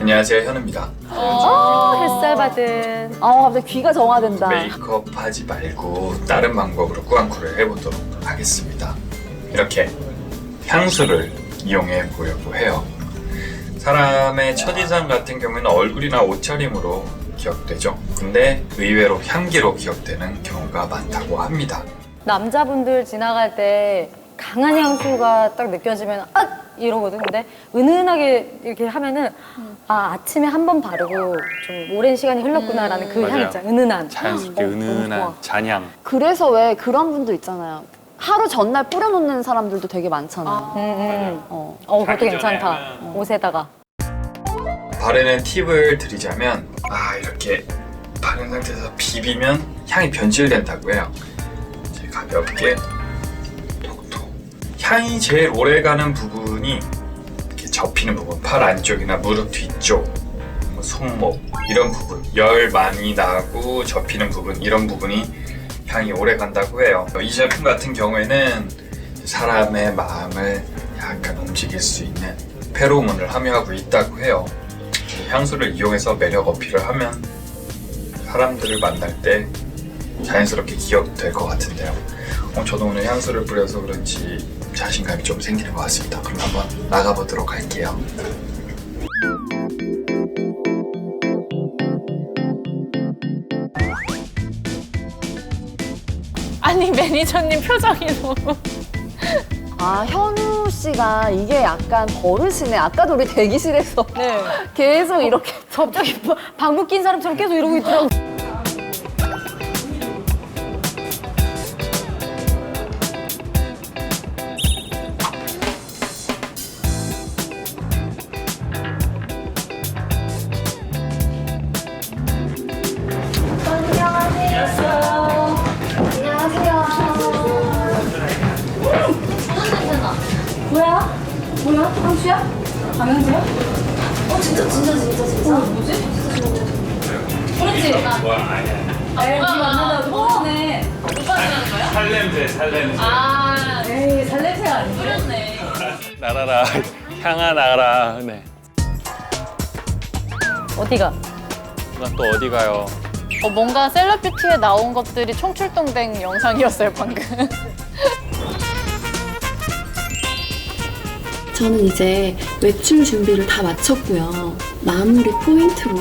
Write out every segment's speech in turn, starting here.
안녕하세요 현우입니다. 어, 햇살 받은. 아 갑자기 귀가 정화된다. 메이크업 하지 말고 다른 방법으로 꾸안꾸를 해보도록 하겠습니다. 이렇게 향수를 이용해 보려고 해요. 사람의 첫인상 같은 경우에는 얼굴이나 옷차림으로 기억되죠. 근데 의외로 향기로 기억되는 경우가 많다고 합니다. 남자분들 지나갈 때 강한 향수가 딱 느껴지면 아 이러거든. 근데 은은하게 이렇게 하면은 아 아침에 한 번 바르고 좀 오랜 시간이 흘렀구나라는 그 향 맞아요. 있잖아. 은은한. 자연스럽게 어, 너무 좋아. 은은한 잔향. 그래서 왜 그런 분도 있잖아요. 하루 전날 뿌려놓는 사람들도 되게 많잖아요. 음, 음. 어. 어, 그것도 자기 괜찮다. 전에는. 옷에다가. 바르는 팁을 드리자면 아 이렇게 바른 상태에서 비비면 향이 변질된다고 해요. 이제 가볍게 향이 제일 오래 가는 부분이 이렇게 접히는 부분 팔 안쪽이나 무릎 뒤쪽 뭐 손목 이런 부분 열 많이 나고 접히는 부분 이런 부분이 향이 오래 간다고 해요. 이 제품 같은 경우에는 사람의 마음을 약간 움직일 수 있는 페로몬을 함유하고 있다고 해요. 이 향수를 이용해서 매력 어필을 하면 사람들을 만날 때 자연스럽게 기억될 것 같은데요. 어, 저도 오늘 향수를 뿌려서 그런지 자신감이 좀 생기는 것 같습니다. 그럼 한번 나가보도록 할게요. 아니 매니저님 표정이 너무 아 현우 씨가 이게 약간 버릇이네. 아까도 우리 대기실에서 네. 계속 이렇게 갑자기 바- 방구 낀 사람처럼 계속 이러고 있더라고. 살냄새, 살냄새. 아. 에이 살냄새가 안 뿌렸네. 나라라, 향아 나라. 네. 어디가? 누나 또 어디 가요? 어, 뭔가 셀럽뷰티에 나온 것들이 총출동된 영상이었어요 방금 저는 이제 외출 준비를 다 마쳤고요. 마무리 포인트로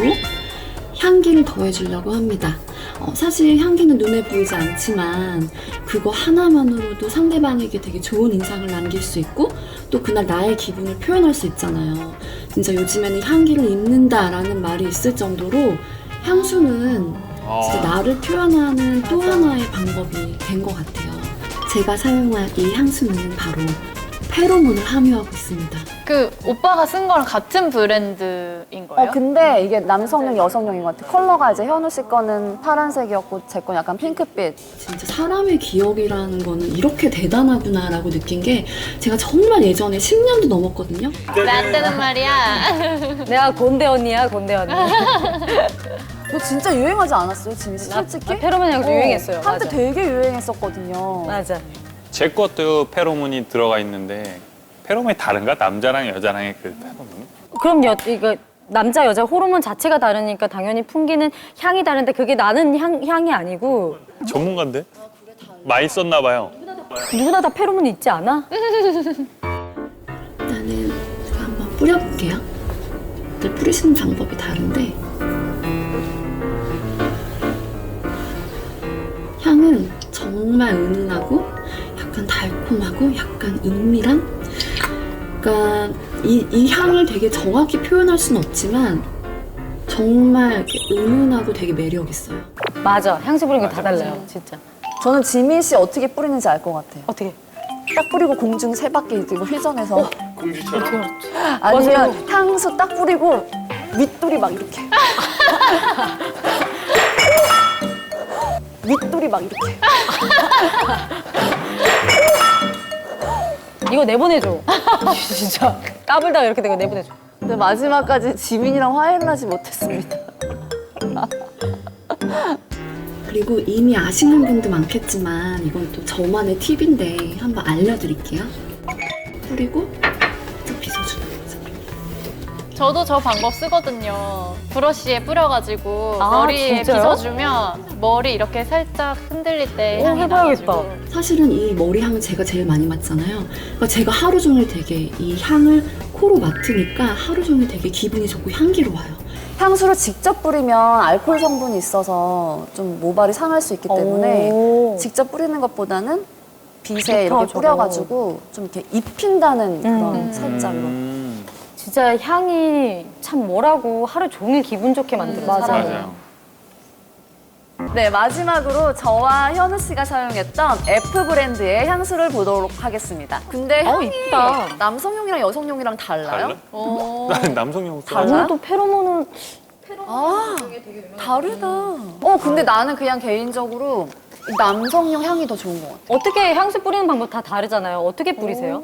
향기를 더해주려고 합니다. 어, 사실 향기는 눈에 보이지 않지만 그거 하나만으로도 상대방에게 되게 좋은 인상을 남길 수 있고 또 그날 나의 기분을 표현할 수 있잖아요. 진짜 요즘에는 향기를 입는다라는 말이 있을 정도로 향수는 진짜 어, 나를 표현하는 또 하나의 방법이 된 것 같아요. 제가 사용한 이 향수는 바로 페로몬을 함유하고 있습니다. 그 오빠가 쓴 거랑 같은 브랜드인 거예요? 어 근데 이게 남성용 여성용인 것 같아. 컬러가 이제 현우 씨 거는 파란색이었고 제 건 약간 핑크빛. 진짜 사람의 기억이라는 거는 이렇게 대단하구나라고 느낀 게 제가 정말 예전에 10년도 넘었거든요. 나 때는 말이야 내가 곤대 언니야, 곤대 언니. 그거 진짜 유행하지 않았어요, 지민 씨? 솔직히? 나 페로몬 향수 어, 유행했어요. 한때 맞아. 되게 유행했었거든요. 맞아. 제 것도 페로몬이 들어가 있는데 페로몬이 다른가? 남자랑 여자랑의 그 페로몬? 그럼 여, 이거 남자 여자 호르몬 자체가 다르니까 당연히 풍기는 향이 다른데 그게 나는 향, 향이 아니고 전문가인데? 많이 썼나 봐요. 누구나 다 페로몬 있지 않아? 일단은 제가 한번 뿌려볼게요. 다들 뿌리시는 방법이 다른데 향은 정말 은은하고 약간 달콤하고 약간 은밀한 그러니까 이, 이 향을 되게 정확히 표현할 수는 없지만 정말 이렇게 은은하고 되게 매력 있어요. 맞아. 향수 뿌리는 게 다 달라요. 진짜. 저는 지민 씨 어떻게 뿌리는지 알 것 같아요. 어떻게? 딱 뿌리고 공중 세 바퀴 뛰고 휘전해서 공주처럼? 아니면 향수 딱 뿌리고 윗돌이 막 이렇게 윗돌이 막 이렇게 이거 내보내줘. 진짜. 까불다가 이렇게 되고 내보내줘. 근데 마지막까지 지민이랑 화해를 하지 못했습니다. 그리고 이미 아시는 분도 많겠지만 이건 또 저만의 팁인데 한번 알려드릴게요. 그리고. 저도 저 방법 쓰거든요. 브러쉬에 뿌려가지고 아, 머리에 진짜요? 빗어주면 머리 이렇게 살짝 흔들릴 때 오, 향이 해봐야겠다. 나가지고. 사실은 이 머리 향은 제가 제일 많이 맡잖아요. 그러니까 제가 하루 종일 되게 이 향을 코로 맡으니까 하루 종일 되게 기분이 좋고 향기로워요. 향수를 직접 뿌리면 알코올 성분이 있어서 좀 모발이 상할 수 있기 때문에 오. 직접 뿌리는 것보다는 빗에 이렇게 빗어줘요. 뿌려가지고 좀 이렇게 입힌다는 그런 음. 살짝 이런. 음, 진짜 향이 참 뭐라고 하루 종일 기분 좋게 만드는 맞아요. 사람이에요. 맞아요. 네 마지막으로 저와 현우 씨가 사용했던 F 브랜드의 향수를 보도록 하겠습니다. 근데 어, 향이 이쁘다. 남성용이랑 여성용이랑 달라요? 달라? 오. 나는 남성용 써. 달라요? 아무래도 페로몬은 아 다르다. 어 근데 나는 그냥 개인적으로 이 남성용 향이 더 좋은 것 같아. 어떻게 향수 뿌리는 방법 다 다르잖아요. 어떻게 뿌리세요?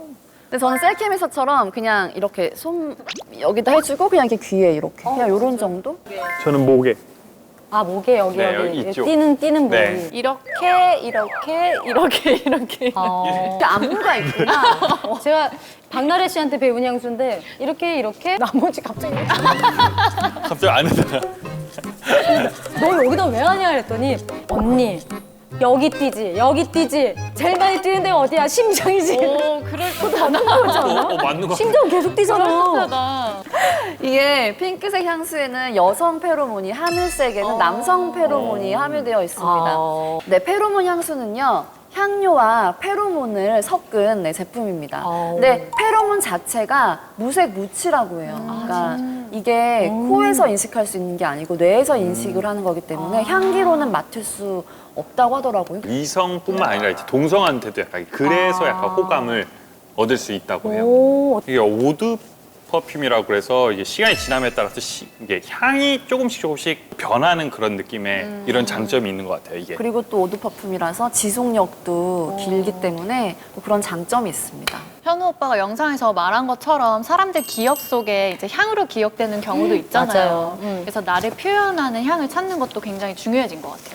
근데 저는 셀케미서처럼 그냥 이렇게 손 여기다 해주고 그냥 이렇게 귀에 이렇게 그냥 이런 정도? 저는 목에. 아 목에 여기 네, 여기 여기 있죠. 뛰는 뛰는. 네. 이렇게 이렇게 이렇게 이렇게 아. 이렇게 안무가 있구나. 제가 박나래 씨한테 배운 향수인데 이렇게 이렇게 나머지 갑자기 갑자기 안에다가. 너 여기다 왜 하냐 그랬더니 언니 여기 뛰지 여기 뛰지 제일 많이 뛰는 데가 어디야 심장이지 오 그럴 듯하다. 어, 어, 맞는 거 같아. 심장 계속 뛰잖아 다 이게 핑크색 향수에는 여성 페로몬이 하늘색에는 남성 페로몬이 함유되어 있습니다. 아. 네, 페로몬 향수는요. 향료와 페로몬을 섞은 네, 제품입니다. 아. 근데 페로몬 자체가 무색 무취라고 해요. 그러니까 이게 코에서 인식할 수 있는 게 아니고 뇌에서 인식을 하는 거기 때문에 향기로는 맡을 수 없다고 하더라고요. 이성뿐만 아니라 이제 동성한테도 약간 그래서 약간 호감을 얻을 수 있다고 해요. 오 이게 오드 퍼퓸이라고 그래서 이게 시간이 지남에 따라서 시- 이게 향이 조금씩 조금씩 변하는 그런 느낌의 이런 장점이 있는 것 같아요. 이게. 그리고 또 오드 퍼퓸이라서 지속력도 길기 때문에 또 그런 장점이 있습니다. 현우 오빠가 영상에서 말한 것처럼 사람들 기억 속에 이제 향으로 기억되는 경우도 있잖아요. 맞아요. 음. 그래서 나를 표현하는 향을 찾는 것도 굉장히 중요해진 것 같아요.